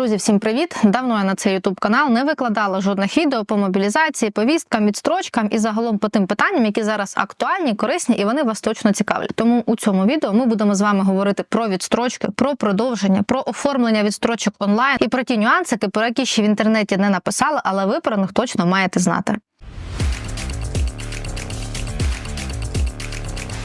Друзі, всім привіт! Давно я на цей ютуб канал не викладала жодних відео по мобілізації, повісткам, відстрочкам і загалом по тим питанням, які зараз актуальні, корисні і вони вас точно цікавлять. Тому у цьому відео ми будемо з вами говорити про відстрочки, про продовження, про оформлення відстрочок онлайн і про ті нюансики, про які ще в інтернеті не написали, але ви про них точно маєте знати.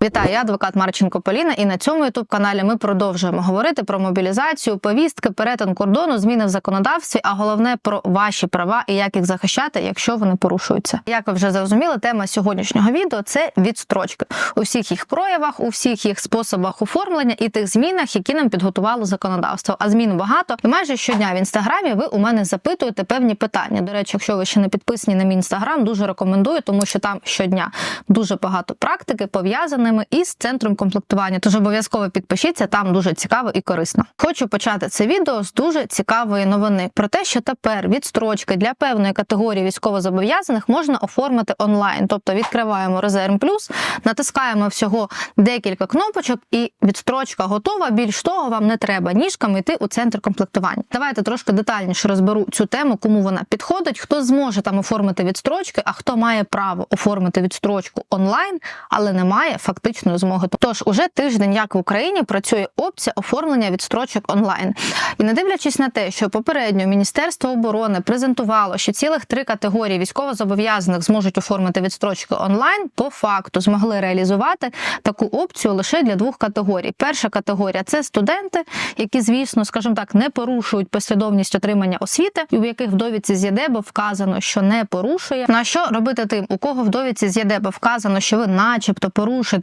Вітаю, я адвокат Марченко Поліна, і на цьому ютуб каналі ми продовжуємо говорити про мобілізацію, повістки, перетин кордону, зміни в законодавстві, а головне про ваші права і як їх захищати, якщо вони порушуються. Як ви вже зрозуміли, тема сьогоднішнього відео це відстрочки у всіх їх проявах, у всіх їх способах оформлення і тих змінах, які нам підготувало законодавство. А змін багато. І майже щодня в інстаграмі ви у мене запитуєте певні питання. До речі, якщо ви ще не підписані на мій інстаграм, дуже рекомендую, тому що там щодня дуже багато практики пов'язаними із центром комплектування. Тож обов'язково підпишіться, там дуже цікаво і корисно. Хочу почати це відео з дуже цікавої новини про те, що тепер відстрочки для певної категорії військовозобов'язаних можна оформити онлайн. Тобто відкриваємо резерв плюс, натискаємо всього декілька кнопочок, і відстрочка готова. Більш того, вам не треба ніжками йти у центр комплектування. Давайте трошки детальніше розберу цю тему, кому вона підходить, хто зможе там оформити відстрочки, а хто має право оформити відстрочку онлайн, але не має фактичної змоги. Тож уже тиждень, як в Україні, працює опція оформлення відстрочок онлайн. І не дивлячись на те, що попередньо Міністерство оборони презентувало, що цілих три категорії військовозобов'язаних зможуть оформити відстрочки онлайн, по факту змогли реалізувати таку опцію лише для двох категорій. Перша категорія це студенти, які, звісно, скажімо так, не порушують послідовність отримання освіти, і у яких в довідці з ЄДЕБО вказано, що не порушує. На що робити тим, у кого в довідці з ЄДЕБО вказано, що ви, начебто,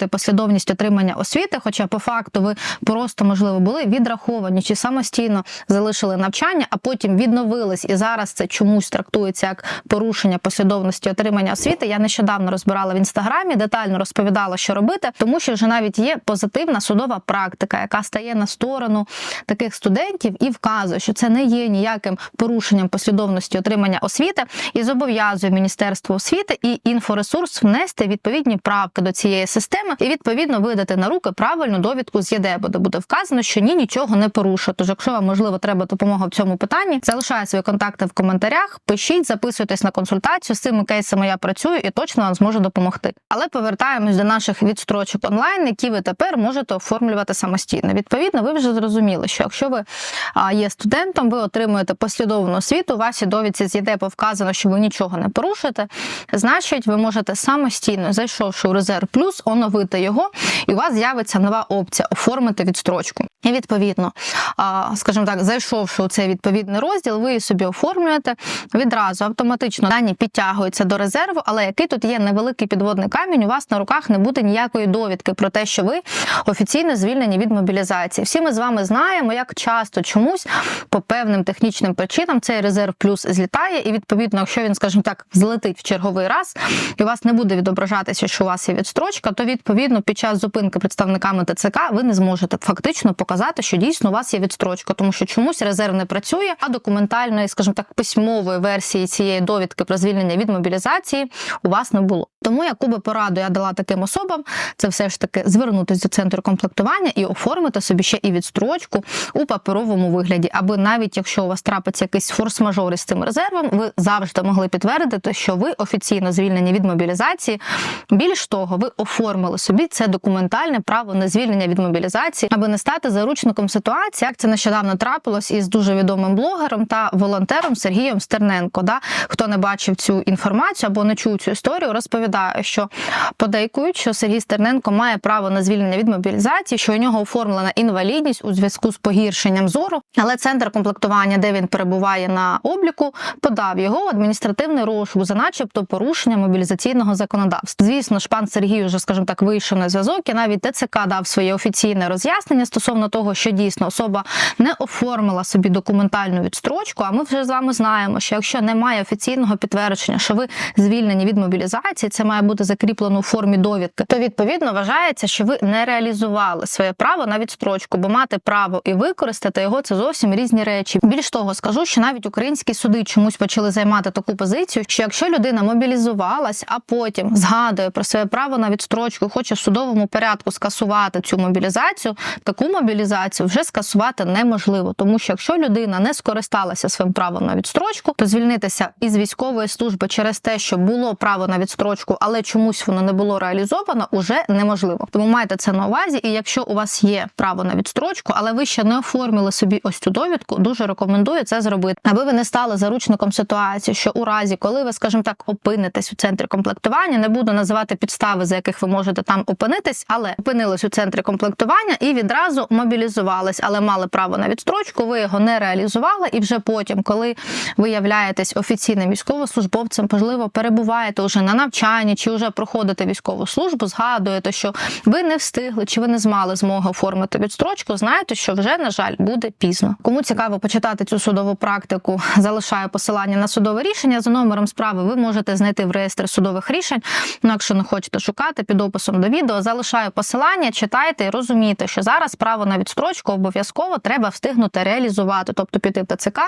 порушуєте послідовність отримання освіти, хоча по факту ви просто можливо були відраховані чи самостійно залишили навчання, а потім відновились, і зараз це чомусь трактується як порушення послідовності отримання освіти. Я нещодавно розбирала в інстаграмі, детально розповідала, що робити, тому що вже навіть є позитивна судова практика, яка стає на сторону таких студентів і вказує, що це не є ніяким порушенням послідовності отримання освіти, і зобов'язує Міністерство освіти і інфоресурс внести відповідні правки до цієї системи і відповідно видати на руки правильну довідку з ЄДЕБО, де буде вказано, що ні, нічого не порушує. Тож, якщо вам можливо треба допомога в цьому питанні, залишаю свої контакти в коментарях. Пишіть, записуйтесь на консультацію. З цими кейсами я працюю і точно вам зможу допомогти. Але повертаємось до наших відстрочок онлайн, які ви тепер можете оформлювати самостійно. Відповідно, ви вже зрозуміли, що якщо ви є студентом, ви отримуєте послідовну освіту, у вашій довідці з ЄДЕПО вказано, що ви нічого не порушуєте. Значить, ви можете самостійно, зайшовши у резерв плюс, оновити його, і у вас з'явиться нова опція оформити відстрочку. І відповідно, скажімо так, зайшовши у цей відповідний розділ, ви собі оформлюєте відразу автоматично дані підтягуються до резерву, але який тут є невеликий підводний камінь, у вас на руках не буде ніякої довідки про те, що ви офіційно звільнені від мобілізації. Всі ми з вами знаємо, як часто чомусь по певним технічним причинам цей резерв плюс злітає, і відповідно, якщо він, скажімо так, злетить в черговий раз, і у вас не буде відображатися, що у вас є відстрочка, то відповідно під час зупинки представниками ТЦК ви не зможете фактично показати, що дійсно у вас є відстрочка, тому що чомусь резерв не працює, а документальної, скажімо так, письмової версії цієї довідки про звільнення від мобілізації у вас не було. Тому яку би пораду я дала таким особам, це все ж таки звернутися до центру комплектування і оформити собі ще і відстрочку у паперовому вигляді, аби навіть якщо у вас трапиться якийсь форс-мажор із цим резервом, ви завжди могли підтвердити, що ви офіційно звільнені від мобілізації. Більш того, ви оформили собі це документальне право на звільнення від мобілізації, аби не стати заручником ситуації, як це нещодавно трапилось із дуже відомим блогером та волонтером Сергієм Стерненко. Да? Хто не бачив цю інформацію або не чув цю історію, розповідає, що подейкують, що Сергій Стерненко має право на звільнення від мобілізації, що у нього оформлена інвалідність у зв'язку з погіршенням зору, але центр комплектування, де він перебуває на обліку, подав його в адміністративний розшук за, начебто, порушення мобілізаційного законодавства. Звісно ж, пан Сергій вже, скажімо так, вийшов на зв'язок і навіть ТЦК дав своє офіційне роз'яснення стосовно того, що дійсно особа не оформила собі документальну відстрочку. А ми вже з вами знаємо, що якщо немає офіційного підтвердження, що ви звільнені від мобілізації, це має бути закріплено у формі довідки, то відповідно вважається, що ви не реалізували своє право на відстрочку, бо мати право і використати його це зовсім різні речі. Більш того, скажу, що навіть українські суди чомусь почали займати таку позицію, що якщо людина мобілізувалась, а потім згадує про своє право на відстрочку, хоче в судовому порядку скасувати цю мобілізацію, таку мобілізацію вже скасувати неможливо, тому що якщо людина не скористалася своїм правом на відстрочку, то звільнитися із військової служби через те, що було право на відстрочку, але чомусь воно не було реалізовано, уже неможливо. Тому майте це на увазі. І якщо у вас є право на відстрочку, але ви ще не оформили собі ось цю довідку, дуже рекомендую це зробити, аби ви не стали заручником ситуації, що у разі, коли ви, скажімо так, опинитесь у центрі комплектування, не буду називати підстави, за яких ви можете там опинитись, але опинились у центрі комплектування і відразу мобілізувались, але мали право на відстрочку. Ви його не реалізували, і вже потім, коли ви являєтесь офіційним військовослужбовцем, можливо, перебуваєте вже на навчанні чи вже проходите військову службу, згадуєте, що ви не встигли чи ви не змали змоги оформити відстрочку. Знаєте, що вже на жаль буде пізно. Кому цікаво почитати цю судову практику, залишаю посилання на судове рішення за номером справи. Ви можете знайти в реєстрі судових рішень. Ну, якщо не хочете шукати під описом до відео, залишаю посилання, читайте і розумійте, що зараз право на відстрочку обов'язково треба встигнути реалізувати, тобто піти в ТЦК,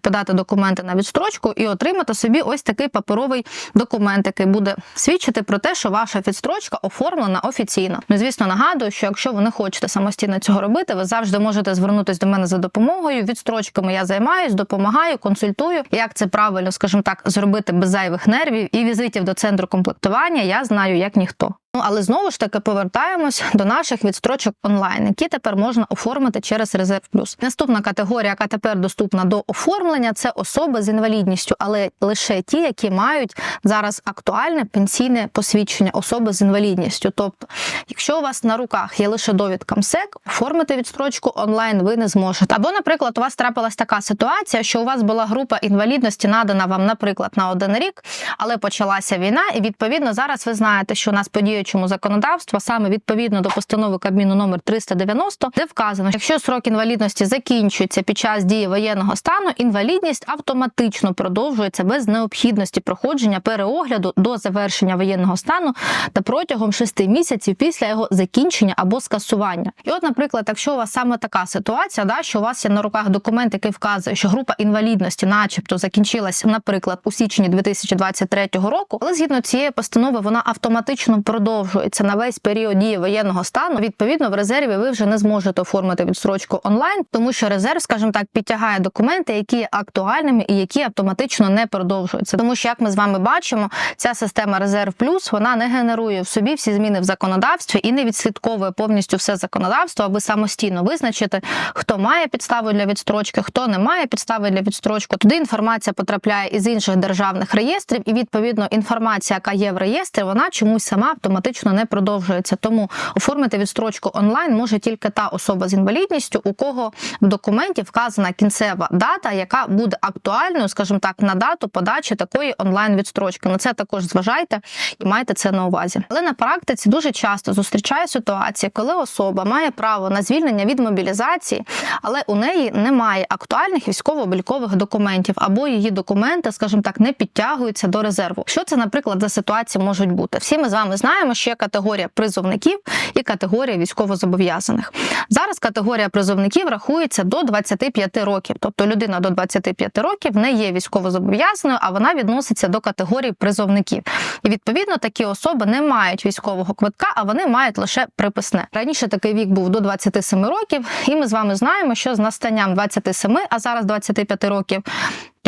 подати документи на відстрочку і отримати собі ось такий паперовий документ, який буде свідчити про те, що ваша відстрочка оформлена офіційно. Ну, звісно, нагадую, що якщо ви не хочете самостійно цього робити, ви завжди можете звернутися до мене за допомогою. Відстрочками я займаюсь, допомагаю, консультую. Як це правильно, скажімо так, зробити без зайвих нервів і візитів до центру комплектування. Я знаю як ніхто. Ну, але знову ж таки повертаємось до наших відстрочок онлайн, які тепер можна оформити через резерв плюс. Наступна категорія, яка тепер доступна до оформлення, це особи з інвалідністю, але лише ті, які мають зараз актуальне пенсійне посвідчення особи з інвалідністю. Тобто, якщо у вас на руках є лише довідка МСЕК, оформити відстрочку онлайн ви не зможете. Або, наприклад, у вас трапилась така ситуація, що у вас була група інвалідності надана вам, наприклад, на один рік, але почалася війна, і відповідно зараз ви знаєте, що у нас подіє діючому законодавства, саме відповідно до постанови Кабміну номер 390, де вказано, що якщо срок інвалідності закінчується під час дії воєнного стану, інвалідність автоматично продовжується без необхідності проходження переогляду до завершення воєнного стану та протягом 6 місяців після його закінчення або скасування. І, от, наприклад, якщо у вас саме така ситуація, да, що у вас є на руках документ, який вказує, що група інвалідності, начебто, закінчилась, наприклад, у січні 2023 року, але згідно цієї постанови вона автоматично продовжує продовжується на весь період дії воєнного стану. Відповідно, в резерві ви вже не зможете оформити відстрочку онлайн, тому що резерв, скажімо так, підтягає документи, які є актуальними і які автоматично не продовжуються. Тому що, як ми з вами бачимо, ця система резерв плюс вона не генерує в собі всі зміни в законодавстві і не відслідковує повністю все законодавство, аби самостійно визначити, хто має підставу для відстрочки, хто не має підстави для відстрочки. Туди інформація потрапляє із інших державних реєстрів, і відповідно інформація, яка є в реєстрі, вона чомусь сама автоматично автоматично не продовжується. Тому оформити відстрочку онлайн може тільки та особа з інвалідністю, у кого в документі вказана кінцева дата, яка буде актуальною, скажімо так, на дату подачі такої онлайн відстрочки. На це також зважайте і майте це на увазі. Але на практиці дуже часто зустрічаю ситуації, коли особа має право на звільнення від мобілізації, але у неї немає актуальних військово-облікових документів або її документи, скажімо так, не підтягуються до резерву. Що це, наприклад, за ситуації можуть бути? Всі ми з вами знаємо, що є категорія призовників і категорія військовозобов'язаних. Зараз категорія призовників рахується до 25 років, тобто людина до 25 років не є військовозобов'язаною, а вона відноситься до категорії призовників. І відповідно такі особи не мають військового квитка, а вони мають лише приписне. Раніше такий вік був до 27 років, і ми з вами знаємо, що з настанням 27, а зараз 25 років.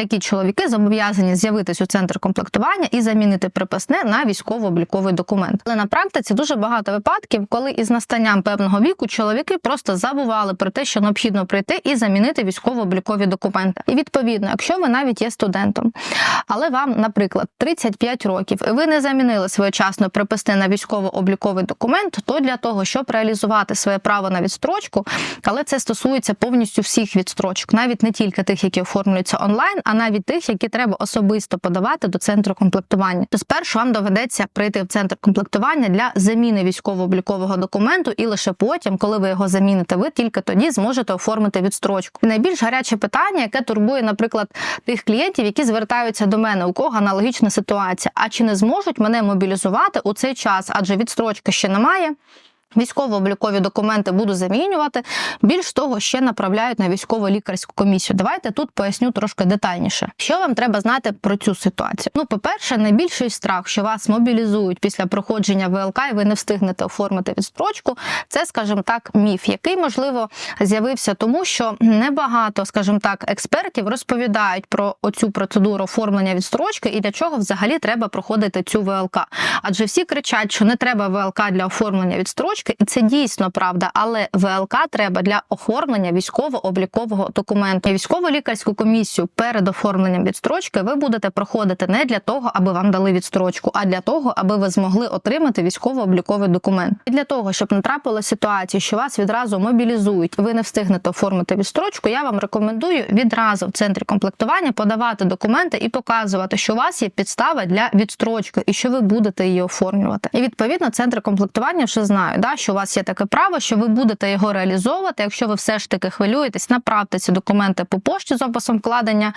Такі чоловіки зобов'язані з'явитись у центр комплектування і замінити приписне на військово-обліковий документ. Але на практиці дуже багато випадків, коли із настанням певного віку чоловіки просто забували про те, що необхідно прийти і замінити військово-облікові документи. І відповідно, якщо ви навіть є студентом, але вам, наприклад, 35 років, і ви не замінили своєчасно приписне на військово-обліковий документ, то для того, щоб реалізувати своє право на відстрочку, але це стосується повністю всіх відстрочок, навіть не тільки тих, які оформлюються онлайн а навіть тих, які треба особисто подавати до центру комплектування. То спершу вам доведеться прийти в центр комплектування для заміни військово-облікового документу, і лише потім, коли ви його заміните, ви тільки тоді зможете оформити відстрочку. І найбільш гаряче питання, яке турбує, наприклад, тих клієнтів, які звертаються до мене, у кого аналогічна ситуація. А чи не зможуть мене мобілізувати у цей час? Адже відстрочки ще немає. Військово-облікові документи буду замінювати. Більш того, ще направляють на військово-лікарську комісію. Давайте тут поясню трошки детальніше. Що вам треба знати про цю ситуацію? Ну, по-перше, найбільший страх, що вас мобілізують після проходження ВЛК, і ви не встигнете оформити відстрочку. Це, скажімо так, міф, який можливо з'явився, тому що небагато, скажімо так, експертів розповідають про оцю процедуру оформлення відстрочки і для чого взагалі треба проходити цю ВЛК. Адже всі кричать, що не треба ВЛК для оформлення відстрочки, і це дійсно правда. Але ВЛК треба для оформлення військово-облікового документу. Військово-лікарську комісію перед оформленням відстрочки ви будете проходити не для того, аби вам дали відстрочку, а для того, аби ви змогли отримати військово-обліковий документ. І для того, щоб не трапила ситуація, що вас відразу мобілізують, ви не встигнете оформити відстрочку. Я вам рекомендую відразу в центрі комплектування подавати документи і показувати, що у вас є підстава для відстрочки і що ви будете її оформлювати. І відповідно центри комплектування вже знають, да, що у вас є таке право, що ви будете його реалізовувати. Якщо ви все ж таки хвилюєтесь, направте ці документи по пошті з описом вкладення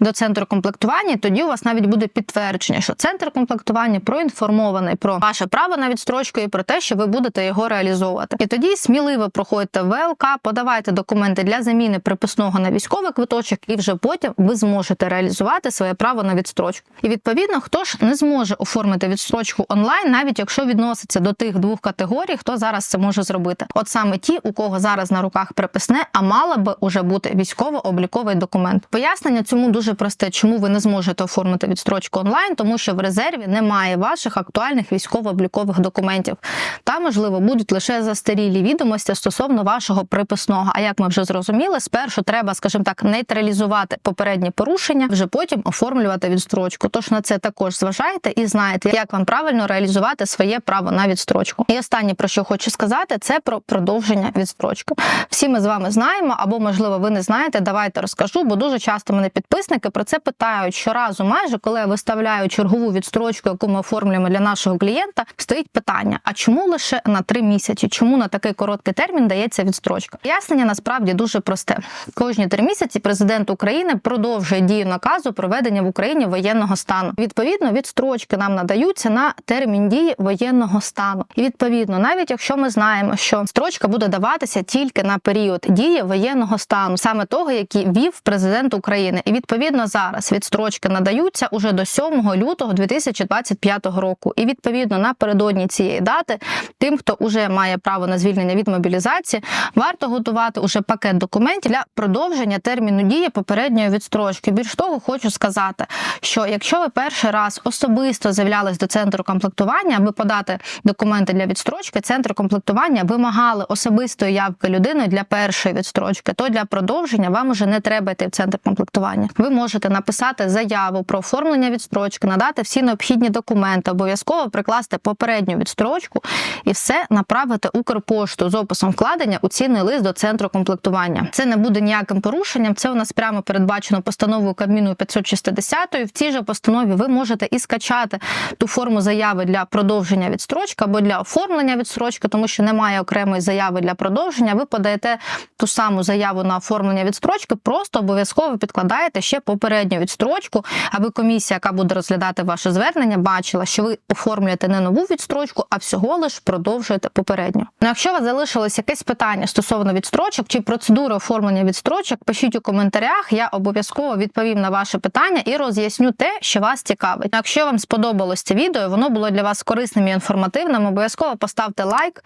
до центру комплектування. Тоді у вас навіть буде підтвердження, що центр комплектування проінформований про ваше право на відстрочку і про те, що ви будете його реалізовувати. І тоді сміливо проходьте ВЛК, подавайте документи для заміни приписного на військовий квиточок, і вже потім ви зможете реалізувати своє право на відстрочку. І відповідно, хто ж не зможе оформити відстрочку онлайн, навіть якщо відноситься до тих двох категорій, хто зараз це може зробити. От саме ті, у кого зараз на руках приписне, а мала би уже бути військово-обліковий документ. Пояснення цьому дуже просте, чому ви не зможете оформити відстрочку онлайн, тому що в резерві немає ваших актуальних військово-облікових документів. Та можливо будуть лише застарілі відомості стосовно вашого приписного. А як ми вже зрозуміли, спершу треба, скажімо так, нейтралізувати попередні порушення, вже потім оформлювати відстрочку. Тож на це також зважайте і знаєте, як вам правильно реалізувати своє право на відстрочку. І останнє про що хочу сказати, це про продовження відстрочки. Всі ми з вами знаємо, або можливо ви не знаєте. Давайте розкажу, бо дуже часто мене підписники про це питають щоразу, майже коли я виставляю чергову відстрочку, яку ми оформлюємо для нашого клієнта, стоїть питання: а чому лише на три місяці? Чому на такий короткий термін дається відстрочка? Пояснення насправді дуже просте. Кожні три місяці президент України продовжує дію наказу проведення в Україні воєнного стану. Відповідно, відстрочки нам надаються на термін дії воєнного стану. І відповідно, навіть якщо ми знаємо, що строчка буде даватися тільки на період дії воєнного стану, саме того, який вів президент України, і відповідно зараз відстрочки надаються уже до 7 лютого 2025 року. І відповідно напередодні цієї дати, тим, хто вже має право на звільнення від мобілізації, варто готувати уже пакет документів для продовження терміну дії попередньої відстрочки. Більш того, хочу сказати, що якщо ви перший раз особисто з'являлись до центру комплектування, аби подати документи для відстрочки, центр комплектування вимагали особистої явки людини для першої відстрочки, то для продовження вам уже не треба йти в центр комплектування. Ви можете написати заяву про оформлення відстрочки, надати всі необхідні документи, обов'язково прикласти попередню відстрочку і все направити Укрпошту з описом вкладення у цінний лист до центру комплектування. Це не буде ніяким порушенням. Це у нас прямо передбачено постановою Кабміну 560. В цій же постанові ви можете і скачати ту форму заяви для продовження відстрочки або для оформлення відстрочки, тому що немає окремої заяви для продовження. Ви подаєте ту саму заяву на оформлення відстрочки, просто обов'язково підкладаєте ще попередню відстрочку, аби комісія, яка буде розглядати ваше звернення, бачила, що ви оформлюєте не нову відстрочку, а всього лиш продовжуєте попередню. Ну, якщо у вас залишилось якесь питання стосовно відстрочок чи процедури оформлення відстрочок, пишіть у коментарях. Я обов'язково відповім на ваше питання і роз'ясню те, що вас цікавить. Ну, Якщо вам сподобалось це відео, воно було для вас корисним і інформативним. Обов'язково поставте лайк,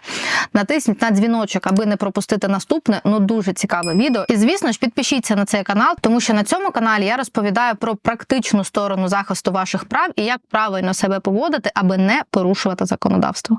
натисніть на дзвіночок, аби не пропустити наступне. Ну дуже цікаве відео. І звісно ж, підпишіться на цей канал, тому що на цьому каналі я розповідаю про практичну сторону захисту ваших прав і як правильно себе поводити, аби не порушувати законодавство.